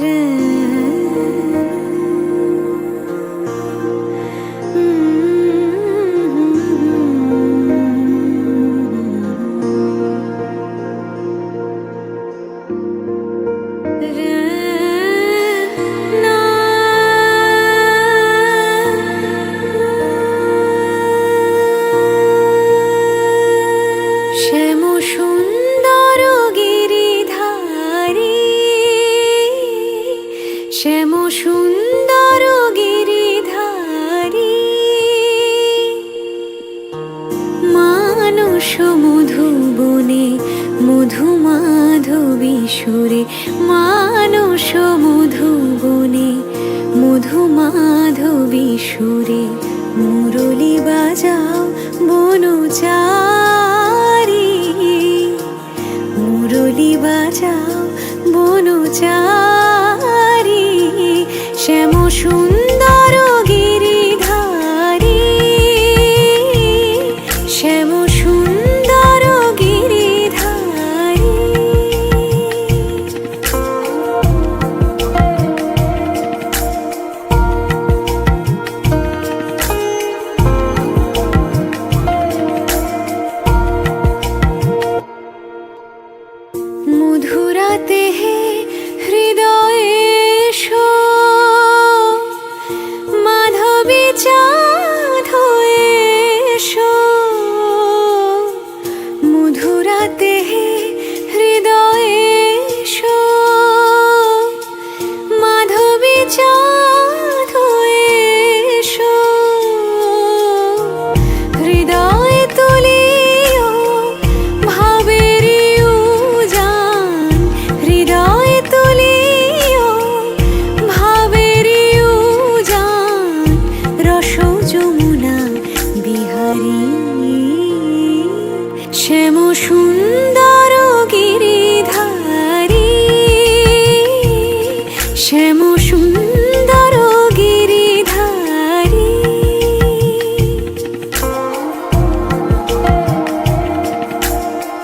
শ্যাম সুন্দর গিরিধারী। মানস মধুবনে মধু মাধবী সুরে মানস মধুবনে মধু মাধবী সুরে, মুরলি বাজাও বনচারি। মুরলি বাজাও বনচারি। সুন্দর গিরিধারী। শ্যাম সুন্দর গিরিধারী। মধুরাতে হে হৃদয়ে মধুরাতে হৃদয়ে মাধবী চাঁদ এসো। হৃদয় তুলিও ভাবের উজান। হৃদয় তুলিও ভাবের উজান। রস যমুনা বিহারী। শ্যাম সুন্দর গিরিধারী। শ্যাম সুন্দর